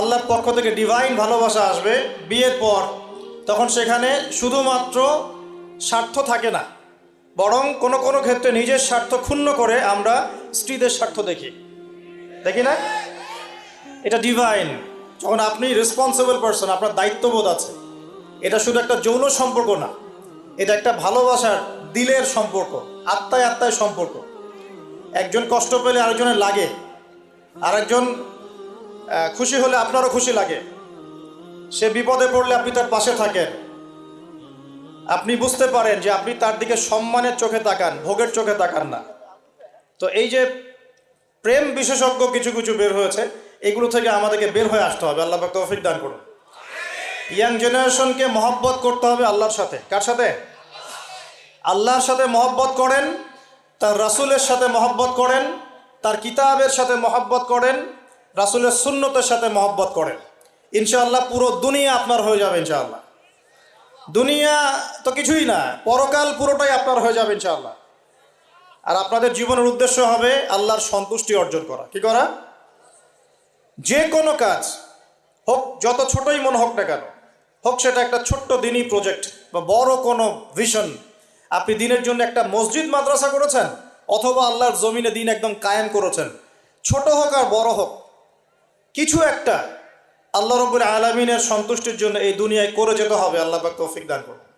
আল্লাহর পক্ষ থেকে ডিভাইন ভালোবাসা আসবে বিয়ের পর। তখন সেখানে শুধুমাত্র স্বার্থ থাকে না, বরং কোনো কোনো ক্ষেত্রে নিজের স্বার্থ ক্ষুণ্ণ করে আমরা স্ত্রীদের স্বার্থ দেখি। দেখি না? এটা ডিভাইন যখন আপনি রেসপন্সিবল পারসন আপনার দায়িত্ববোধ আছে। এটা শুধু একটা যৌন সম্পর্ক না, এটা একটা ভালোবাসার দিলের সম্পর্ক, আত্মায় আত্মায় সম্পর্ক। একজন কষ্ট পেলে আরেকজনের লাগে, আরেকজন খুশি হলে আপনারও খুশি লাগে। সে বিপদে পড়লে আপনি তার পাশে থাকেন। আপনি বুঝতে পারেন যে আপনি তার দিকে সম্মানের চোখে তাকান, ভোগের চোখে তাকান না। তো এই যে প্রেম বিশেষজ্ঞ কিছু কিছু বের হয়েছে, এগুলো থেকে আমাদেরকে বের হয়ে আসতে হবে। আল্লাহ তৌফিক দান করুন। ইয়াং জেনারেশনকে মহব্বত করতে হবে আল্লাহর সাথে। কার সাথে? আল্লাহর সাথে মহব্বত করেন, তার রাসূলের সাথে মহব্বত করেন, তার কিতাবের সাথে মহব্বত করেন রাসূলের সুন্নতের সাথে মহব্বত করেন। ইনশাআল্লাহ পুরো দুনিয়া আপনার হয়ে যাবে ইনশাআল্লাহ। দুনিয়া তো কিছুই না, পরকাল পুরোটাই আপনার হয়ে যাবে ইনশাআল্লাহ। আর আপনাদের জীবনের উদ্দেশ্য হবে আল্লাহর সন্তুষ্টি অর্জন করা। কি করা? যে কোনো কাজ, হোক যত ছোটই মনে হোক না কেন, হোক সেটা একটা ছোট্ট দিনই প্রজেক্ট বা বড় কোনো ভিশন আপনি দিনের জন্য একটা মসজিদ, মাদ্রাসা করেছেন অথবা আল্লাহর জমিনে দিন একদম কায়েম করেছেন। ছোট হোক আর বড় হোক কিছু একটা আল্লাহ রবুল আলমিনের সন্তুষ্টির জন্য এই দুনিয়ায় করে যেতে হবে, আল্লাহ তৌফিক দান করুন।